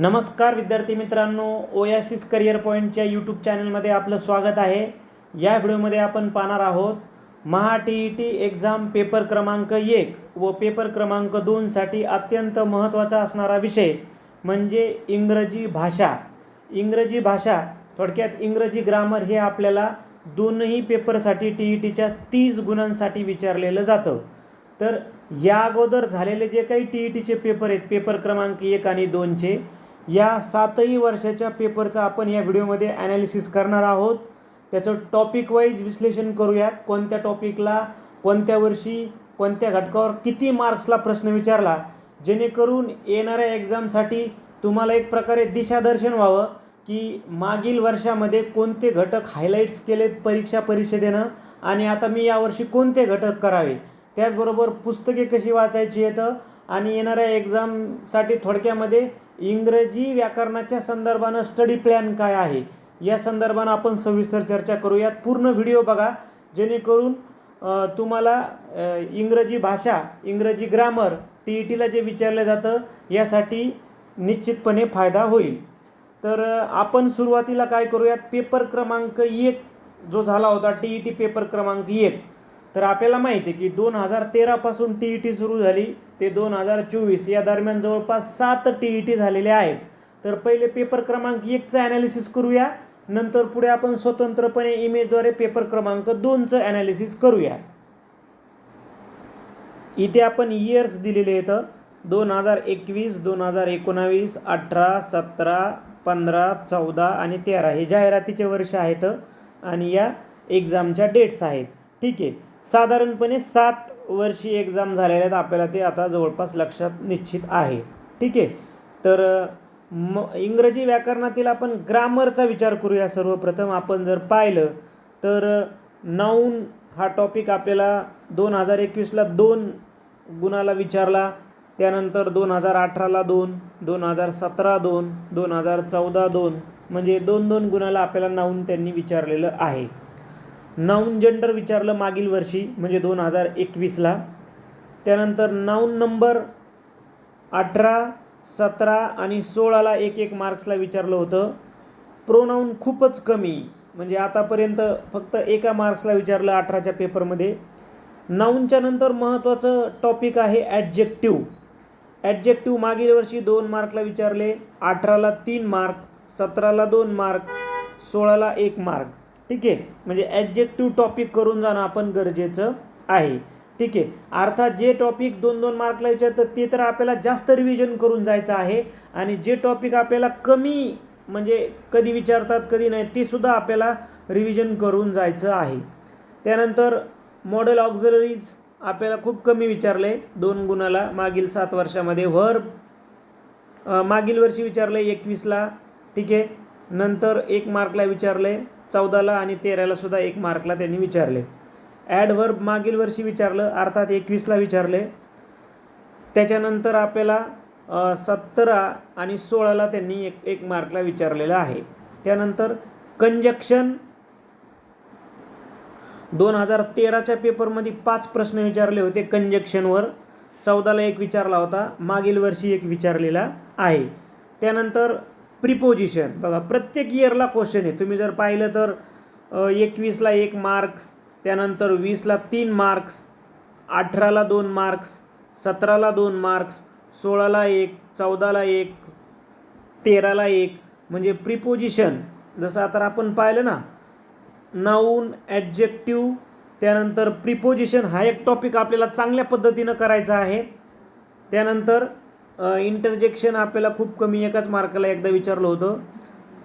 नमस्कार विद्यार्थी मित्रांनो ओयासिस करिअर पॉईंटच्या यूट्यूब चॅनलमध्ये आपलं स्वागत आहे. या व्हिडिओमध्ये आपण पाहणार आहोत Maha T E T exam paper क्रमांक एक व पेपर क्रमांक दोनसाठी अत्यंत महत्त्वाचा असणारा विषय म्हणजे इंग्रजी भाषा. इंग्रजी भाषा थोडक्यात इंग्रजी ग्रामर हे आपल्याला दोनही पेपरसाठी टी ई टीच्या तीस गुणांसाठी विचारलेलं जातं. तर या अगोदर झालेले जे काही टी ई टीचे पेपर आहेत पेपर क्रमांक एक आणि दोनचे या सातही वर्षाच्या पेपरचं आपण या व्हिडिओमध्ये ॲनालिसिस करणार आहोत. त्याचं टॉपिक वाईज विश्लेषण करूयात. कोणत्या टॉपिकला कोणत्या वर्षी कोणत्या घटकावर किती मार्क्सला प्रश्न विचारला. जेणेकरून येणाऱ्या एक्झामसाठी तुम्हाला एक प्रकारे दिशादर्शन व्हावं की मागील वर्षामध्ये कोणते घटक हायलाईट्स केलेत परीक्षा परिषदेनं आणि आता मी यावर्षी कोणते घटक करावे. त्याचबरोबर पुस्तके कशी वाचायची येतं आणि येणाऱ्या एक्झामसाठी थोडक्यामध्ये इंग्रजी व्याकरणाच्या संदर्भानं स्टडी प्लॅन काय आहे? या संदर्भानं आपण सविस्तर चर्चा करूयात. पूर्ण व्हिडिओ बघा. जेणेकरून तुम्हाला इंग्रजी भाषा इंग्रजी ग्रामर टी ई टीला जे विचारलं जातं यासाठी निश्चितपणे फायदा होईल. तर आपण सुरुवातीला काय करूयात? पेपर क्रमांक एक जो झाला होता टी ई टी पेपर क्रमांक एक. तर आपल्याला माहिती आहे की दोन हजार तेरापासून टी ई टी सुरू झाली. ते दोन हजार चोवीस या दरम्यान जवळपास सात टी ई टी झालेले आहेत. तर पहिले पेपर क्रमांक एकचं ॲनालिसिस करूया. नंतर पुढे आपण स्वतंत्रपणे इमेजद्वारे पेपर क्रमांक दोनचं ॲनालिसिस करूया. इथे आपण इयर्स दिलेले आहेत. दोन हजार एकवीस दोन हजार एकोणावीस अठरा सतरा पंधरा चौदा आणि तेरा हे जाहिरातीचे वर्ष आहेत आणि या एक्झामच्या डेट्स आहेत. ठीक आहे. साधारणपणे सात वर्षी एक्झाम झालेल्या आहेत. आपल्याला ते आता जवळपास लक्षात निश्चित आहे. ठीक आहे? तर म इंग्रजी व्याकरणातील आपण ग्रामरचा विचार करूया सर्वप्रथम. आपण जर पाहिलं तर नाऊन हा टॉपिक आपल्याला दोन हजार एकवीसला दोन गुणाला विचारला. त्यानंतर दोन हजार अठराला दोन दोन हजार सतरा दोन दोन हजार चौदा दोन म्हणजे दोन दोन गुणाला आपल्याला नाऊन त्यांनी विचारलेलं आहे. नाऊन जेंडर विचारलं मागील वर्षी म्हणजे दोन हजार एकवीसला. त्यानंतर नाऊन नंबर अठरा सतरा आणि सोळाला एक एक मार्क्सला विचारलं होतं. प्रोनाऊन खूपच कमी म्हणजे आतापर्यंत फक्त एका मार्क्सला विचारलं अठराच्या पेपरमध्ये नाऊनच्या नंतर महत्त्वाचं टॉपिक आहे ॲडजेक्टिव ॲडजेक्टिव मागील वर्षी दोन मार्कला विचारले अठराला तीन मार्क सतराला दोन मार्क सोळाला एक मार्क ठीक आहे? म्हणजे ॲडजेक्टिव्ह टॉपिक करून जाणं आपण गरजेचं आहे. ठीक आहे? अर्थात जे टॉपिक दोन दोन मार्कला विचारतं ते तर आपल्याला जास्त रिव्हिजन करून जायचं आहे. आणि जे टॉपिक आपल्याला कमी म्हणजे कधी विचारतात कधी नाही ते सुद्धा आपल्याला रिव्हिजन करून जायचं आहे. त्यानंतर मॉडेल ऑक्झलरीज आपल्याला खूप कमी विचारले. दोन गुणाला मागील सात वर्षामध्ये वर मागील वर्षी विचारले एकवीसला. ठीक आहे? नंतर एक मार्कला विचारले. चौदाला आणि तेराला सुद्धा एक मार्कला त्यांनी विचारले. ॲडव्हर्ब मागील वर्षी विचारलं अर्थात एकवीसला विचारले. त्याच्यानंतर आपल्याला सतरा आणि सोळाला त्यांनी एक एक मार्कला विचारलेलं आहे. त्यानंतर कंजक्शन दोन हजार तेराच्या पेपरमध्ये पाच प्रश्न विचारले होते कंजक्शनवर. चौदाला एक विचारला होता मागील वर्षी एक विचारलेला आहे. त्यानंतर प्रिपोजिशन बघा प्रत्येक इयरला क्वेश्चन आहे. तुम्ही जर पाहिलं तर एकवीसला एक मार्क्स त्यानंतर वीसला तीन मार्क्स अठराला दोन मार्क्स सतराला दोन मार्क्स सोळाला एक चौदाला एक तेराला एक म्हणजे प्रिपोजिशन जसं आता आपण पाहिलं ना नाऊन ॲडजेक्टिव्ह त्यानंतर प्रिपोजिशन हा एक टॉपिक आपल्याला चांगल्या पद्धतीनं करायचा आहे. त्यानंतर इंटरजेक्शन आपल्याला खूप कमी एकाच मार्काला एकदा विचारलं होतं.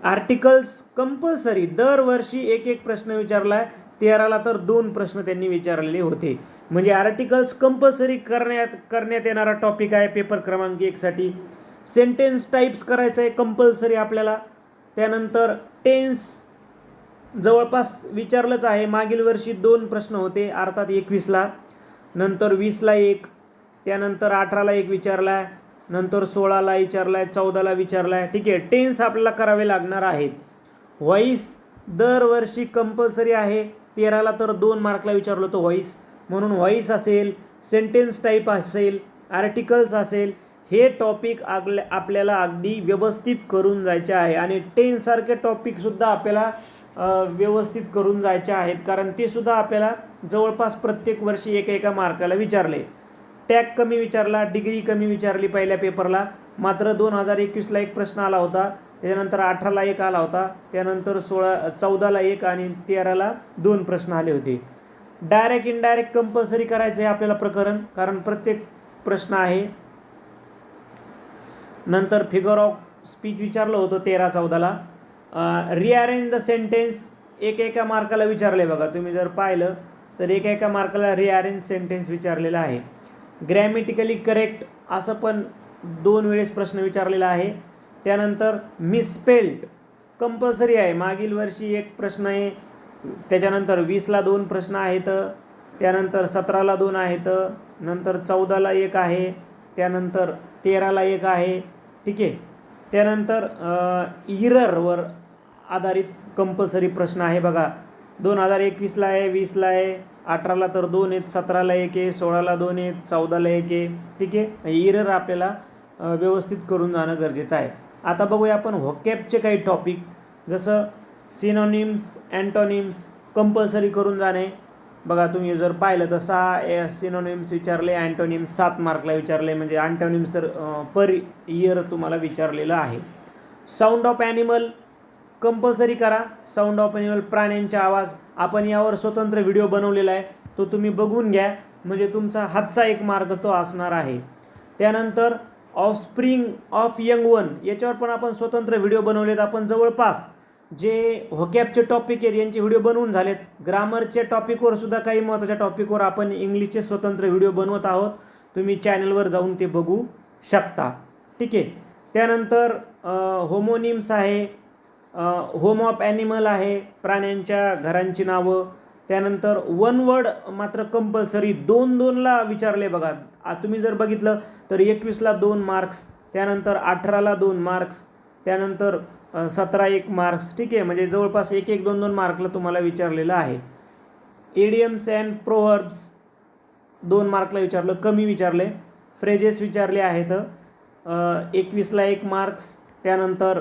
आर्टिकल्स कंपल्सरी दरवर्षी एक एक प्रश्न विचारला आहे तेराला तर दोन प्रश्न त्यांनी विचारलेले होते. म्हणजे आर्टिकल्स कंपल्सरी करण्यात करण्यात येणारा टॉपिक आहे पेपर क्रमांक एकसाठी. सेंटेन्स टाईप्स करायचं आहे कंपल्सरी आपल्याला. त्यानंतर टेन्स जवळपास विचारलंच आहे. मागील वर्षी दोन प्रश्न होते अर्थात एकवीसला. नंतर वीसला एक. त्यानंतर अठराला एक विचारला आहे नंतर सोळाला विचारला आहे चौदाला विचारला आहे ठीक आहे टेन्स आपल्याला करावे लागणार आहेत. व्हॉईस दरवर्षी कंपल्सरी आहे. तेराला तर दोन मार्कला विचारलं होतं व्हॉईस म्हणून व्हॉईस असेल सेंटेन्स टाईप असेल आर्टिकल्स असेल हे टॉपिक आगल्या आपल्याला अगदी व्यवस्थित करून जायचे आहे. आणि टेनसारखे टॉपिकसुद्धा आपल्याला व्यवस्थित करून जायचे आहेत. कारण ते सुद्धा आपल्याला जवळपास प्रत्येक वर्षी एका एका मार्काला विचारले. टॅग कमी विचारला डिग्री कमी विचारली पहिल्या पेपरला. मात्र दोन हजार एकवीसला एक प्रश्न आला होता. त्याच्यानंतर अठराला एक आला होता. त्यानंतर सोळा चौदाला एक आणि तेराला दोन प्रश्न आले होते. डायरेक्ट इनडायरेक्ट कंपल्सरी करायचं आहे आपल्याला प्रकरण कारण प्रत्येक प्रश्न आहे. नंतर फिगर ऑफ स्पीच विचारलं होतं तेरा चौदाला. रिअरेंज द सेंटेन्स एक एका मार्काला विचारले बघा. तुम्ही जर पाहिलं तर एका एका मार्काला रिअरेंज सेंटेन्स विचारलेला आहे. ग्रॅमेटिकली करेक्ट असं पण दोन वेळेस प्रश्न विचारलेला आहे. त्यानंतर मिसपेल्ट कंपल्सरी आहे. मागील वर्षी एक प्रश्न आहे. त्याच्यानंतर वीसला दोन प्रश्न आहेत. त्यानंतर सतराला दोन आहेत. नंतर चौदाला एक आहे. त्यानंतर तेराला एक आहे. ठीक आहे? त्यानंतर इररवर आधारित कंपल्सरी प्रश्न आहे बघा. दोन हजार एकवीसला आहे वीसला आहे. अठराला तर दोन आहेत सतराला एक आहे सोळाला दोन आहेत चौदाला एक आहे. ठीक आहे? इरर आपल्याला व्यवस्थित करून जाणं गरजेचं आहे. आता बघूया आपण व्हॉकॅपचे काही टॉपिक जसं सिनोनिम्स अँटोनिम्स कंपल्सरी करून जाणे. बघा तुम्ही जर पाहिलं तर सहा सिनोनिम्स विचारले अँटोनिम्स सात मार्कला विचारले म्हणजे अँटोनिम्स तर पर इयर तुम्हाला विचारलेलं आहे. साऊंड ऑफ ॲनिमल कंपल्सरी करा. साऊंड ऑफ ॲनिमल प्राण्यांचे आवाज. आपण यावर स्वतंत्र व्हिडिओ बनवलेला आहे. तो तुम्ही बघून घ्या. म्हणजे तुमचा हातचा एक मार्ग तो असणार आहे. त्यानंतर of spring of young one याच्यावर पण आपण स्वतंत्र व्हिडिओ बनवलेत. आपण जवळपास जे व्हॉकॅबचे टॉपिक आहेत यांचे व्हिडिओ बनवून झालेत. ग्रामरच्या टॉपिकवर सुद्धा काही महत्त्वाच्या टॉपिकवर आपण इंग्लिशचे स्वतंत्र व्हिडिओ बनवत आहोत. तुम्ही चॅनलवर जाऊन ते बघू शकता. ठीक आहे. त्यानंतर होमोनिम्स आहे. होम ऑफ ॲनिमल आहे प्राण्यांच्या घरांची नावं. त्यानंतर वन वर्ड मात्र कंपल्सरी दोन दोनला विचारले बघा. तुम्ही जर बघितलं तर एकवीसला दोन मार्क्स त्यानंतर अठराला दोन मार्क्स त्यानंतर सतरा एक मार्क्स ठीक आहे? म्हणजे जवळपास एक एक दोन दोन मार्कला तुम्हाला विचारलेलं आहे. एडियम्स अँड प्रोहर्ब्स दोन मार्कला विचारलं कमी विचारले. फ्रेजेस विचारले आहेत. एकवीसला एक मार्क्स त्यानंतर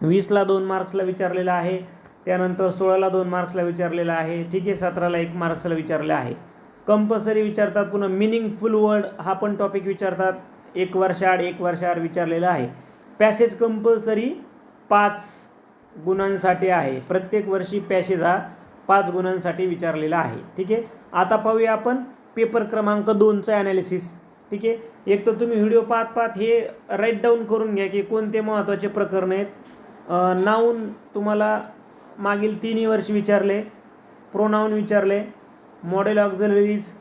वीसला दोन मार्क्सला विचारलेलं आहे त्यानंतर सोळाला दोन मार्क्सला विचारलेलं आहे ठीक आहे सतराला एक मार्क्सला विचारलं आहे. कंपल्सरी विचारतात पुन्हा मिनिंगफुल वर्ड हा पण टॉपिक विचारतात. एक वर्षाआड एक वर्षाआड विचारलेला आहे. पॅसेज कंपल्सरी पाच गुणांसाठी आहे. प्रत्येक वर्षी पॅसेज हा पाच गुणांसाठी विचारलेला आहे. ठीक आहे? आता पाहूया आपण पेपर क्रमांक दोनचं ॲनालिसिस ठीक आहे? एक तर तुम्ही व्हिडिओ पाहत पाहत हे राईट डाऊन करून घ्या की कोणते महत्त्वाचे प्रकरण आहेत. नाऊन तुम्हाला मागील तिन्ही वर्ष विचारले प्रोनाऊन विचारले मॉडेल ऑक्झलरीज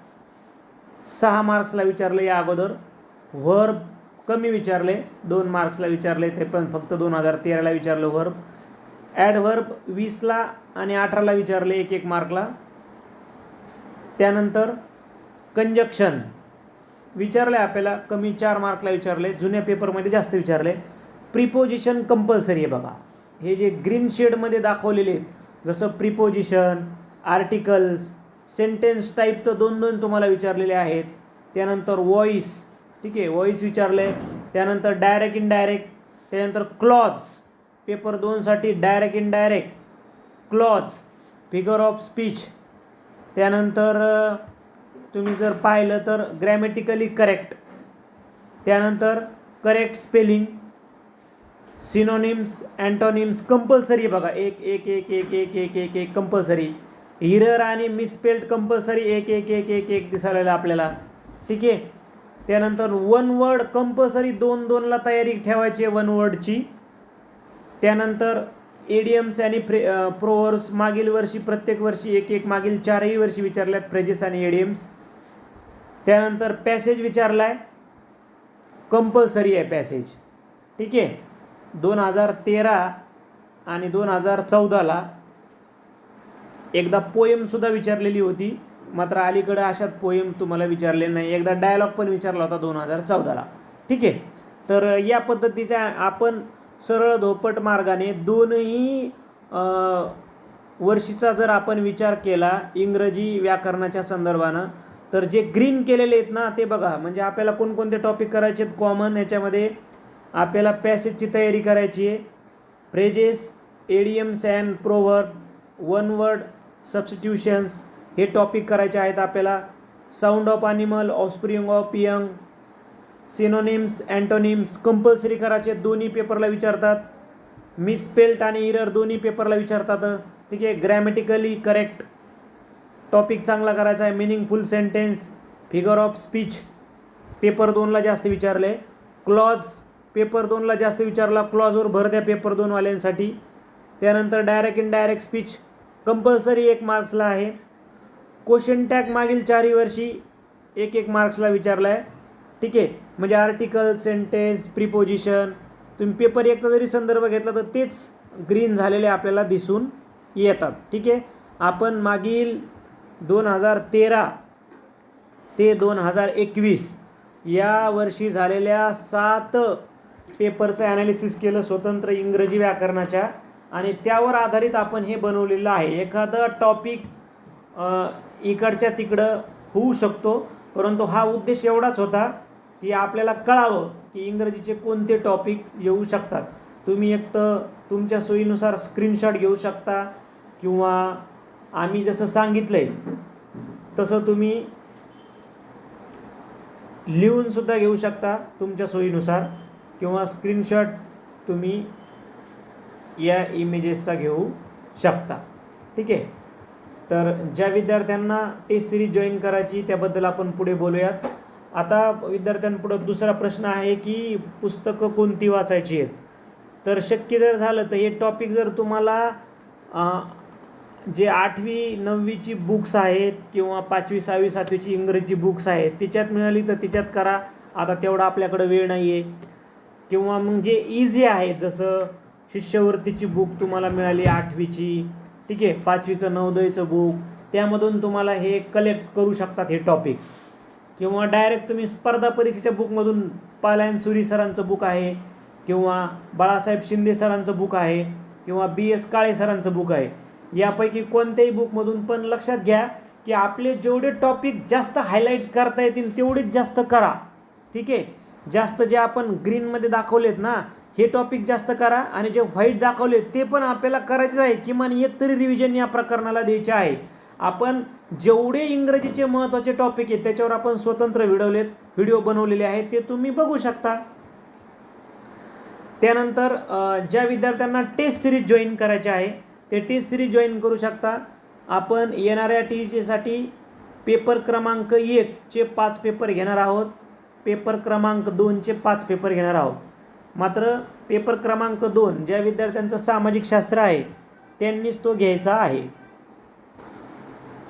सहा मार्क्सला विचारले या अगोदर व्हर्ब कमी विचारले दोन मार्क्सला विचारले ते पण फक्त दोन हजार तेराला विचारलं व्हर्ब ॲडव्हर्ब वीसला आणि अठराला विचारले एक एक मार्कला त्यानंतर कंजक्शन विचारले आपल्याला कमी चार मार्कला विचारले जुन्या पेपरमध्ये जास्त विचारले. प्रिपोजिशन कंपल्सरी आहे बघा. हे जे ग्रीन शेडमध्ये दाखवलेले आहेत जसं प्रिपोजिशन आर्टिकल्स सेंटेन्स टाईप तर दोन दोन तुम्हाला विचारलेले आहेत. त्यानंतर वॉईस ठीक आहे वॉईस विचारले त्यानंतर डायरेक्ट इनडायरेक्ट त्यानंतर क्लॉज पेपर दोनसाठी direct indirect clause figure of speech त्यानंतर तुम्ही जर पाहिलं तर ग्रॅमेटिकली करेक्ट त्यानंतर correct spelling synonyms antonyms compulsory बघा एक एक एक एक एक एक एक एक कंपल्सरी हिरर आणि मिसपेल्ड कंपल्सरी एक एक एक एक एक दिसायला आपल्याला ठीक आहे त्यानंतर वन वर्ड कंपल्सरी दोन दोनला तयारी ठेवायची आहे वन वर्डची त्यानंतर एडियम्स आणि फ्रे प्रोवर्स मागील वर्षी प्रत्येक वर्षी एक एक मागील चारही वर्षी विचारल्यात फ्रेजेस आणि एडियम्स त्यानंतर पॅसेज विचारला आहे कंपल्सरी आहे पॅसेज ठीक आहे दोन हजार तेरा आणि दोन हजार चौदाला एकदा पोएमसुद्धा विचारलेली होती. मात्र अलीकडं अशात पोएम तुम्हाला विचारले नाही. एकदा डायलॉग पण विचारला होता दोन हजार चौदाला. ठीक आहे? तर या पद्धतीच्या आपण सरळ धोपट मार्गाने दोनही वर्षीचा जर आपण विचार केला इंग्रजी व्याकरणाच्या संदर्भानं तर जे ग्रीन केलेले आहेत ना ते बघा. म्हणजे आपल्याला कोणकोणते टॉपिक करायचे आहेत? कॉमन याच्यामध्ये आपल्याला पॅसेजची तयारी करायची आहे. Phrases idioms and proverb one word substitutions हे टॉपिक करायचे आहेत आपल्याला. Sound of animal offspring of young synonyms antonyms compulsory करायचे दोन्ही पेपरला विचारतात. मिसपेल्ट आणि इरर दोन्ही पेपरला विचारतात. ठीक आहे? ग्रॅमॅटिकली करेक्ट टॉपिक चांगला करायचा आहे. Meaningful sentence figure of speech paper दोनला जास्त विचारले. क्लॉज पेपर दोनला जास्त विचारला क्लॉजवर भर द्या पेपर दोनवाल्यांसाठी. त्यानंतर direct indirect speech compulsory एक मार्क्सला आहे. क्वेश्चन टॅग मागील चारही वर्षी एक एक मार्क्सला विचारला आहे ठीक आहे? म्हणजे आर्टिकल सेंटेन्स प्रिपोजिशन तुम्ही पेपर एकचा जरी संदर्भ घेतला तर तेच ग्रीन झालेले आपल्याला दिसून येतात. ठीक आहे? आपण मागील दोन हजार तेरा ते दोन हजार एकवीस या वर्षी झालेल्या सात पेपरचं ॲनालिसिस केलं स्वतंत्र इंग्रजी व्याकरणाच्या आणि त्यावर आधारित आपण हे बनवलेलं आहे. एखादं टॉपिक इकडच्या तिकडं होऊ शकतो परंतु हा उद्देश एवढाच होता की आपल्याला कळावं की इंग्रजीचे कोणते टॉपिक येऊ शकतात. तुम्ही एक तर तुमच्या सोयीनुसार स्क्रीनशॉट घेऊ शकता किंवा आम्ही जसं सांगितलं आहे तसं तुम्ही लिहूनसुद्धा घेऊ शकता तुमच्या सोयीनुसार. किंवा स्क्रीनशॉट तुम्ही या इमेजेसचा घेऊ शकता. ठीक आहे? तर ज्या विद्यार्थ्यांना टेस्ट सिरीज जॉईन करायची त्याबद्दल आपण पुढे बोलूयात. आता विद्यार्थ्यांपुढं दुसरा प्रश्न आहे की पुस्तकं कोणती वाचायची आहेत? तर शक्य जर झालं तर हे टॉपिक जर तुम्हाला जे आठवी नववीची बुक्स आहेत किंवा पाचवी सहावी सातवीची इंग्रजी बुक्स आहेत तिच्यात मिळाली तर तिच्यात करा. आता तेवढा आपल्याकडं वेळ नाही आहे किंवा मग जे इझी आहे जसं शिष्यवृत्तीची बुक तुम्हाला मिळाली आठवीची ठीक आहे पाचवीचं नवोदयचं बुक त्यामधून तुम्हाला हे कलेक्ट करू शकतात हे टॉपिक किंवा डायरेक्ट तुम्ही स्पर्धा परीक्षेच्या बुकमधून पालायन सुरी सरांचं बुक आहे किंवा बाळासाहेब शिंदे सरांचं बुक आहे किंवा बी एस काळे सरांचं बुक आहे. यापैकी कोणत्याही बुकमधून पण लक्षात घ्या की आपले जेवढे टॉपिक जास्त हायलाईट करता येतील तेवढेच जास्त करा. ठीक आहे? जास्त जे आपण ग्रीनमध्ये दाखवलेत ना हे टॉपिक जास्त करा आणि जे व्हाईट दाखवले ते पण आपल्याला करायचं आहे. किमान एक तरी रिव्हिजन या प्रकरणाला द्यायचे आहे. आपण जेवढे इंग्रजीचे महत्त्वाचे टॉपिक आहेत त्याच्यावर आपण स्वतंत्र व्हिडिओलेत व्हिडिओ बनवलेले आहेत ते तुम्ही बघू शकता. त्यानंतर ज्या विद्यार्थ्यांना टेस्ट सिरीज जॉईन करायचे आहे ते टेस्ट सिरीज जॉईन करू शकता. आपण येणाऱ्या टी सीसाठी पेपर क्रमांक एकचे पाच पेपर घेणार आहोत. पेपर क्रमांक दोनचे पाच पेपर घेणार आहोत. मात्र पेपर क्रमांक दोन ज्या विद्यार्थ्यांचं सामाजिक शास्त्र आहे त्यांनीच तो घ्यायचा आहे.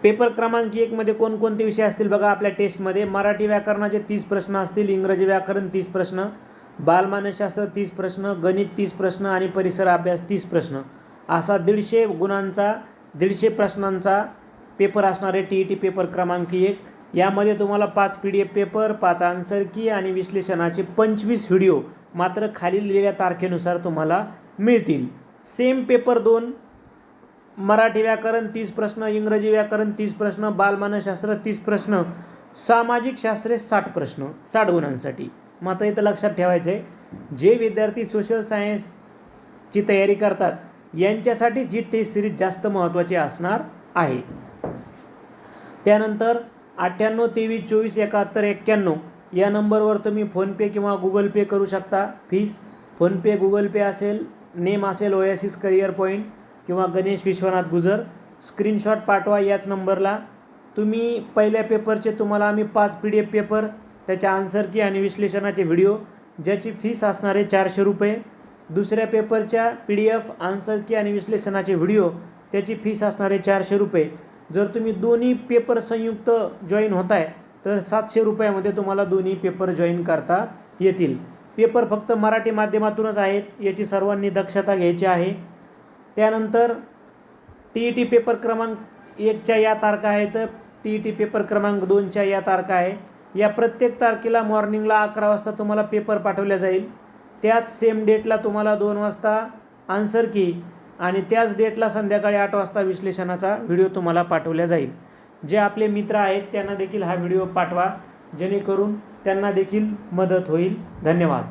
पेपर क्रमांक एकमध्ये कोणकोणते विषय असतील बघा आपल्या टेस्टमध्ये मराठी व्याकरणाचे तीस प्रश्न असतील इंग्रजी व्याकरण तीस प्रश्न बालमानसशास्त्र तीस प्रश्न गणित तीस प्रश्न आणि परिसर अभ्यास तीस प्रश्न. असा दीडशे गुणांचा दीडशे प्रश्नांचा पेपर असणारे टी ई टी पेपर क्रमांक एक. यामध्ये तुम्हाला पाच पी डी एफ पेपर पाच आन्सर की आणि विश्लेषणाचे पंचवीस व्हिडिओ मात्र खाली दिलेल्या तारखेनुसार तुम्हाला मिळतील. सेम पेपर दोन मराठी व्याकरण तीस प्रश्न इंग्रजी व्याकरण तीस प्रश्न बालमानसशास्त्र तीस प्रश्न सामाजिक शास्त्रे साठ प्रश्न साठ गुणांसाठी. मात्र इथं लक्षात ठेवायचं आहे जे विद्यार्थी सोशल सायन्सची तयारी करतात यांच्यासाठी जी टेस्ट सिरीज जास्त महत्त्वाची असणार आहे. त्यानंतर अठ्ठ्याण्णव तेवीस चोवीस एकाहत्तर एक्क्याण्णव या नंबरवर तुम्ही फोनपे किंवा गुगल पे करू शकता. फीस फोनपे गुगल पे असेल नेम असेल ओयासिस करिअर पॉईंट किंवा गणेश विश्वनाथ गुजर. स्क्रीनशॉट पाठवा याच नंबरला. तुम्ही पहिल्या पेपरचे तुम्हाला आम्ही पाच पी डी एफ पेपर त्याच्या आन्सर की आणि विश्लेषणाचे व्हिडिओ ज्याची फीस असणारे चारशे रुपये. दुसऱ्या पेपरच्या P D F answer key आणि विश्लेषणाचे व्हिडिओ त्याची फीस असणारे चारशे रुपये. जर तुम्ही दोन्ही पेपर संयुक्त जॉईन होत आहे तर सातशे रुपयामध्ये तुम्हाला दोन्ही पेपर जॉईन करता येतील. पेपर फक्त मराठी माध्यमातूनच आहेत याची सर्वांनी दक्षता घ्यायची आहे. त्यानंतर टी ई टी पेपर क्रमांक एकच्या या तारखा आहेत टी ई टी पेपर क्रमांक दोनच्या या तारखा आहे. या प्रत्येक तारखेला मॉर्निंगला अकरा वाजता तुम्हाला पेपर पाठवल्या जाईल. त्याच सेम डेटला तुम्हाला दोन वाजता आन्सर की आणि त्याच डेटला संध्याकाळी आठ वाजता विश्लेषणाचा व्हिडिओ तुम्हाला पाठवला जाईल. जे आपले मित्र आहेत त्यांना देखील हा व्हिडिओ पाठवा जेणेकरून त्यांना देखील मदत होईल. धन्यवाद.